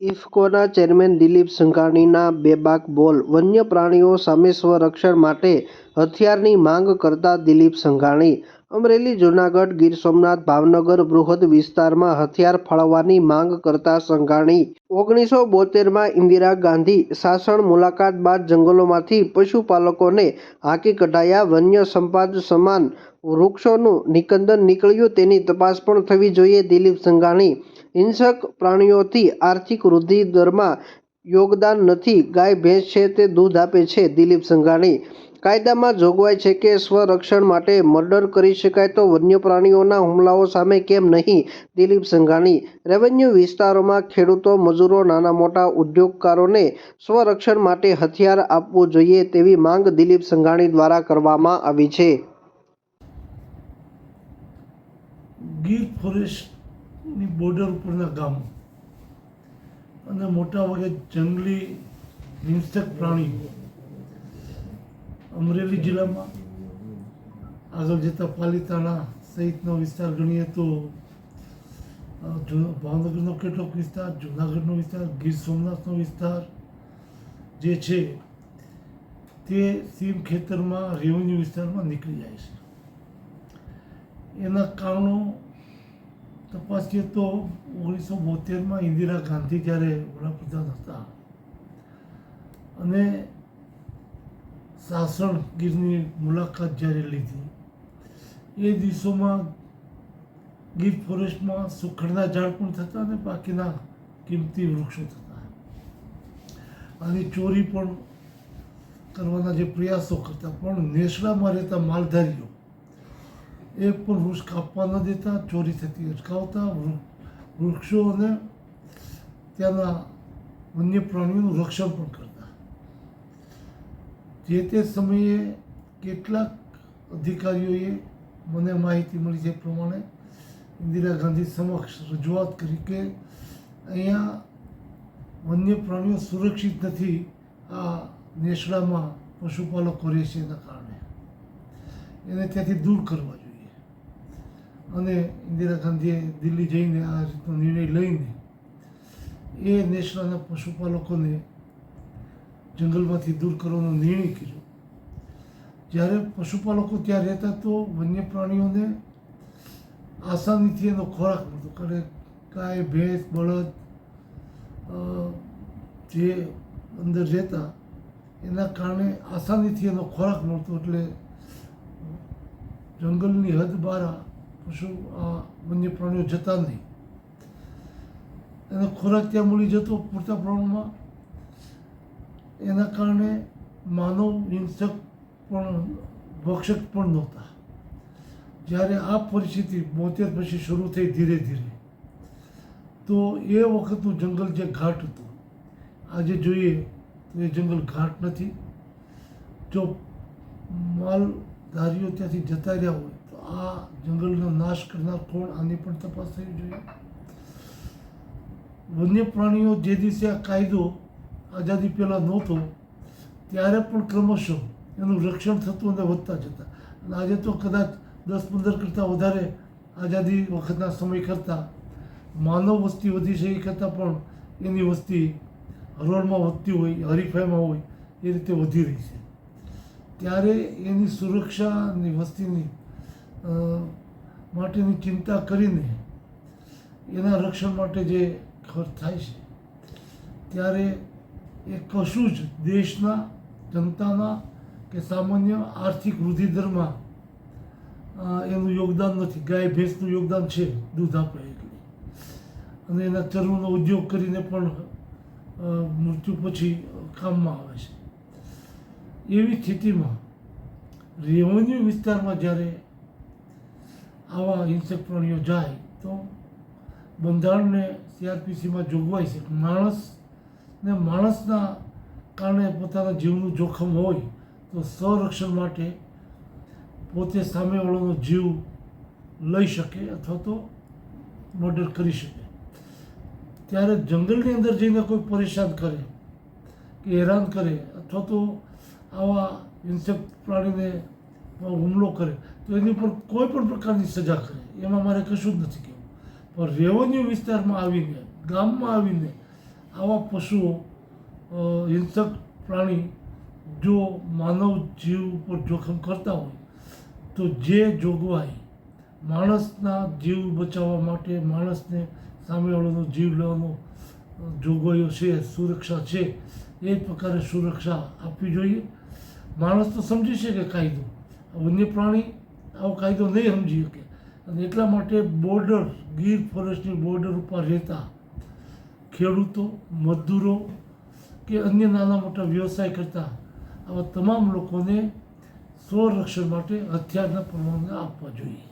ઇફકોના chairman Dilip સંઘાણીના બેબાક બોલ, વન્ય પ્રાણીઓ સામે સ્વરક્ષણ માટે હથિયારની માંગ કરતા દિલીપ સંઘાણી અમરેલી, જૂનાગઢ, ગીર સોમનાથ, ભાવનગર બૃહદ વિસ્તારમાં હથિયાર ફાળવવાની માંગ કરતા સંઘાણી. ઓગણીસો બોતેરમાં ઇન્દિરા ગાંધી શાસન મુલાકાત બાદ જંગલોમાંથી પશુપાલકોને હાંકી કઢાયા વન્ય સંપાદ સમાન વૃક્ષોનું નિકંદન નીકળ્યું તેની તપાસ પણ થવી જોઈએ, દિલીપ સંઘાણી. હિંસક પ્રાણીઓથી આર્થિક વૃદ્ધિ દરમાં યોગદાન નથી, ગાય, ભેંસ છે તે દૂધ આપે છે, દિલીપ સંઘાણી. કાયદામાં જોગવાઈ છે કે સ્વરક્ષણ માટે મર્ડર કરી શકાય તો વન્ય પ્રાણીઓના હુમલાઓ સામે કેમ નહીં? દિલીપ સંઘાણી, રેવન્યુ વિસ્તારોમાં ખેડૂતો, મજૂરો, નાના મોટા ઉદ્યોગકારોને સ્વરક્ષણ માટે હથિયાર આપવું જોઈએ તેવી માંગ દિલીપ સંઘાણી દ્વારા કરવામાં આવી છે. ગીર ફોરેસ્ટની બોર્ડર ઉપરના ગામ અને મોટા ભાગે જંગલી, હિંસક પ્રાણીઓ અમરેલી જિલ્લામાં આગળ જતા પાલીતાણા સહિતનો વિસ્તાર ગણીએ તો ભાવનગરનો કેટલોક વિસ્તાર, જુનાગઢનો વિસ્તાર, ગીર સોમનાથનો વિસ્તાર જે છે, તે સીમ ખેતરમાં, રેવન્યુ વિસ્તારમાં નીકળી જાય છે. એના કારણો તપાસીએ તો ઓગણીસો બોતેરમાં ઇન્દિરા ગાંધી જ્યારે વડાપ્રધાન હતા અને સાસણ ગીરની મુલાકાત જ્યારે લીધી, એ દિવસોમાં ગીર ફોરેસ્ટમાં સુખડના ઝાડ પણ થતા અને બાકીના કિંમતી વૃક્ષો થતા. અને ચોરી પણ કરવાના જે પ્રયાસો કરતા, પણ નેસડામાં રહેતા માલધારીઓ એ પણ વૃક્ષ કાપવા ન દેતા, ચોરી થતી અટકાવતા વૃક્ષો અને ત્યાંના વન્ય પ્રાણીઓનું રક્ષણ પણ કરતા. જે તે સમયે કેટલાક અધિકારીઓએ મને માહિતી મળી છે પ્રમાણે ઇન્દિરા ગાંધી સમક્ષ રજૂઆત કરી કે અહીંયા વન્ય પ્રાણીઓ સુરક્ષિત નથી, આ નેસડામાં પશુપાલકો રહે છે એના કારણે. એને ત્યાંથી દૂર કરવા જોઈએ. અને ઇન્દિરા ગાંધીએ દિલ્હી જઈને આ રીતનો નિર્ણય લઈને એ નેસડાના પશુપાલકોને જંગલમાંથી દૂર કરવાનો નિર્ણય કર્યો. જ્યારે પશુપાલકો ત્યાં રહેતા તો વન્ય પ્રાણીઓને આસાનીથી એનો ખોરાક મળતો. કારણ કે ગાય, ભેંસ, બળદ જે અંદર રહેતા, એના કારણે આસાનીથી એનો ખોરાક મળતો. એટલે જંગલની હદ બહાર પશુ, આ વન્ય પ્રાણીઓ જતા નહીં. એનો ખોરાક ત્યાં મળી જતો પૂરતા પ્રમાણમાં. એના કારણે માનવ હિંસક પણ ભક્ષક પણ નહોતા. જ્યારે આ પરિસ્થિતિ બોતેર પછી શરૂ થઈ ધીરે ધીરે, તો એ વખતનું જંગલ જે ઘાટ હતું, આજે જોઈએ તો એ જંગલ ઘાટ નથી. જો માલધારીઓ ત્યાંથી જતા રહ્યા હોય, તો આ જંગલનો નાશ કરનાર કોણ આની પણ તપાસ થવી જોઈએ. વન્ય પ્રાણીઓ જે દિવસે આ કાયદો આઝાદી પહેલાં નહોતો, ત્યારે પણ ક્રમશઃ એનું રક્ષણ થતું અને વધતા જતા. અને આજે તો કદાચ દસ પંદર કરતાં વધારે આઝાદી વખતના સમય કરતાં માનવ વસ્તી વધી છે એ કરતાં પણ એની વસ્તી હરોળમાં વધતી હોય, હરીફાઈમાં હોય, એ રીતે વધી રહી છે. ત્યારે એની સુરક્ષાની વસ્તીની માટેની ચિંતા કરીને એના રક્ષણ માટે જે ખર્ચ થાય છે, ત્યારે એ કશું જ દેશના જનતાના કે સામાન્ય આર્થિક વૃદ્ધિ દરમાં એનું યોગદાન નથી. ગાય ભેંસનું યોગદાન છે, દૂધ આપે એટલે. અને એના ચરમનો ઉદ્યોગ કરીને પણ મૃત્યુ પછી કામમાં આવે છે. એવી સ્થિતિમાં રેવન્યુ વિસ્તારમાં જ્યારે આવા હિંસક પ્રાણીઓ જાય, તો બંધારણને સીઆરપીસીમાં જોગવાઈ છે. કે માણસને માણસના કારણે પોતાના જીવનું જોખમ હોય તો સંરક્ષણ માટે પોતે સામેવાળાનો જીવ લઈ શકે અથવા તો મર્ડર કરી શકે. ત્યારે જંગલની અંદર જઈને કોઈ પરેશાન કરે, કે હેરાન કરે અથવા તો આવા હિંસક પ્રાણીને હુમલો કરે, તો એની ઉપર કોઈ પણ પ્રકારની સજા કરે. એમાં મારે કશું જ નથી કહેવું. પણ રેવન્યુ વિસ્તારમાં આવીને, ગામમાં આવીને આવા પશુઓ હિંસક પ્રાણી જો માનવ જીવ ઉપર જોખમ કરતા હોય, તો જે જોગવાઈ માણસના જીવ બચાવવા માટે માણસને સામેવાળાનો જીવ લેવાનો જોગવાઈઓ છે, સુરક્ષા છે, એ પ્રકારે સુરક્ષા આપવી જોઈએ. માણસ તો સમજી શકે કાયદો. વન્ય પ્રાણી આવો કાયદો નહીં સમજી શકે. અને એટલા માટે બોર્ડર, ગીર ફોરેસ્ટની બોર્ડર ઉપર રહેતા ખેડૂતો, મજદૂરો કે અન્ય નાના મોટા વ્યવસાય કરતા આવા તમામ લોકોને સ્વરક્ષણ માટે હથિયારના પરવાનગી આપવા જોઈએ.